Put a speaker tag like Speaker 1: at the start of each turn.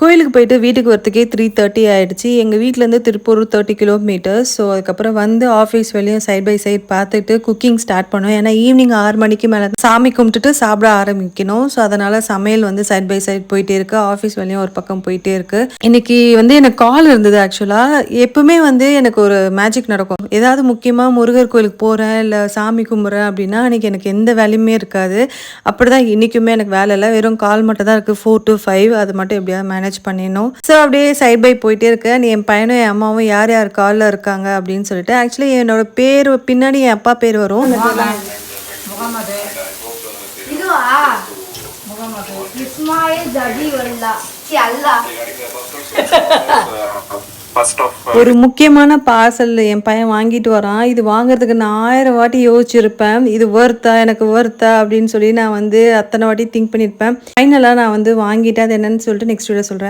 Speaker 1: கோயிலுக்கு போயிட்டு வீட்டுக்கு வரத்துக்கே த்ரீ தேர்ட்டி ஆகிடுச்சு எங்கள் வீட்டிலேருந்து திருப்பூர் தேர்ட்டி கிலோமீட்டர்ஸ் ஸோ அதுக்கப்புறம் வந்து ஆஃபீஸ் வெளியும் சைட் பை சைட் பார்த்துட்டு குக்கிங் ஸ்டார்ட் பண்ணோம். ஏன்னா ஈவினிங் ஆறு மணிக்கு மேலே சாமி கும்பிட்டுட்டு சாப்பிட ஆரம்பிக்கணும். ஸோ அதனால் சமையல் வந்து சைட் பை சைட் போயிட்டே இருக்கு. ஆஃபீஸ் வெளியும் ஒரு பக்கம் போயிட்டே இருக்கு. இன்னைக்கு வந்து எனக்கு கால் இருந்தது ஆக்சுவலாக எப்பவுமே வந்து எனக்கு ஒரு மேஜிக் நடக்கும். ஏதாவது முக்கியமாக முருகர் கோயிலுக்கு போகிறேன் இல்லை சாமி கும்பிட்றேன் அப்படின்னா அன்றைக்கி எனக்கு எந்த வேலையுமே இருக்காது. அப்படி தான் இன்றைக்குமே எனக்கு வேலை இல்லை. வெறும் கால் மட்டும் தான் இருக்குது ஃபோர் டு ஃபைவ் அது மட்டும் எப்படியாவது மேனேஜ் பண்ணிடணும் ஸோ அப்படியே சைட் பை போயிட்டே இருக்கேன் என் பையனும் என் அம்மாவும் யார் யார் காலில் இருக்காங்க அப்படின்னு சொல்லிட்டு ஆக்சுவலி என்னோட பேர் பின்னாடி என் அப்பா பேர் வரும்.
Speaker 2: முகமது.
Speaker 3: இதுவா
Speaker 2: முகமது.
Speaker 3: இஸ்மாயில் சி அல்லா.
Speaker 4: Uh,
Speaker 1: ஒரு முக்கியமான பார்சல் என் பையன் வாங்கிட்டு வரான். இது வாங்குறதுக்கு நான் ஆயிரம் வாட்டி யோசிச்சிருப்பேன். இது வர்த்தா எனக்கு வர்த்தா அப்படின்னு சொல்லி நான் வந்து அத்தனை வாட்டி திங்க் பண்ணியிருப்பேன் ஃபைனலாக நான் வந்து வாங்கிட்டேன். அது என்னன்னு சொல்லிட்டு நெக்ஸ்ட் வீடியோ சொல்கிறேன்